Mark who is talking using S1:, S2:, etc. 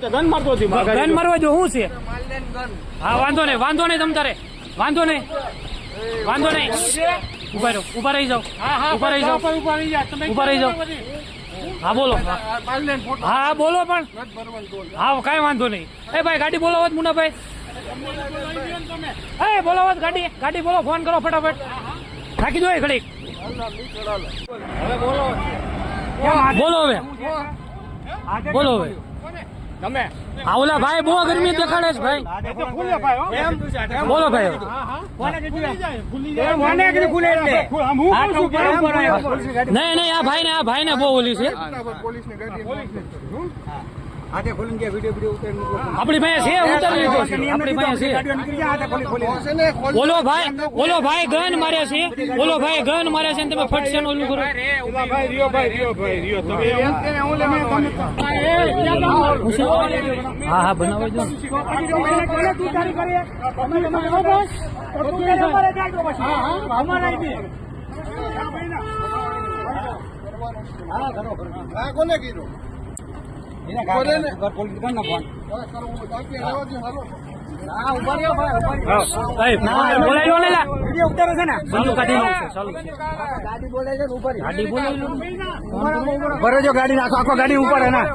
S1: Gun મારતો હતી
S2: gun મારવા જો શું છે? હા વાંધો નહીં વાંધો નહીં તમ તારે. વાંધો નહીં. વાંધો નહીં. ઊભા રહો. ઊભા રહી જાઓ. ઊભા રહી જાઓ.
S1: ઊભા રહી
S2: ઊભા રહી જાઓ. હા બોલો. હા હા બોલો પણ. હા કાંઈ વાંધો નહીં. એ ભાઈ ગાડી બોલાવો મુનાભાઈ. એ બોલાવો ગાડી. ગાડી બોલો ફોન કરો ફટાફટ. રાખી દો એ ઘડીક. બોલો. હવે. બોલો હવે.
S1: તમે
S2: હા ઓલા ભાઈ બહુ ગરમી દેખાડે છે ભાઈ
S1: એ ભાઈ હો.
S2: બોલો ભાઈ. નહીં નહીં આ ભાઈ ને આ ભાઈ ને બહુ ઓલી છે આપણી ભાઈ છે ઉતર લીધો છે આપણી પાસે છે ઓલો ભાઈ બોલો ભાઈ ગન મારે છે બોલો ભાઈ ગન મારે છે ને તમે ફટશે ઓલું કરો
S1: ભાઈ રિયો ભાઈ રિયો ભાઈ રિયો તમે
S2: હા હા બનાવો જો. કોને કીધું કોને લો ને.
S1: જો ગાડી નાખો આખો ગાડી ઉપર એના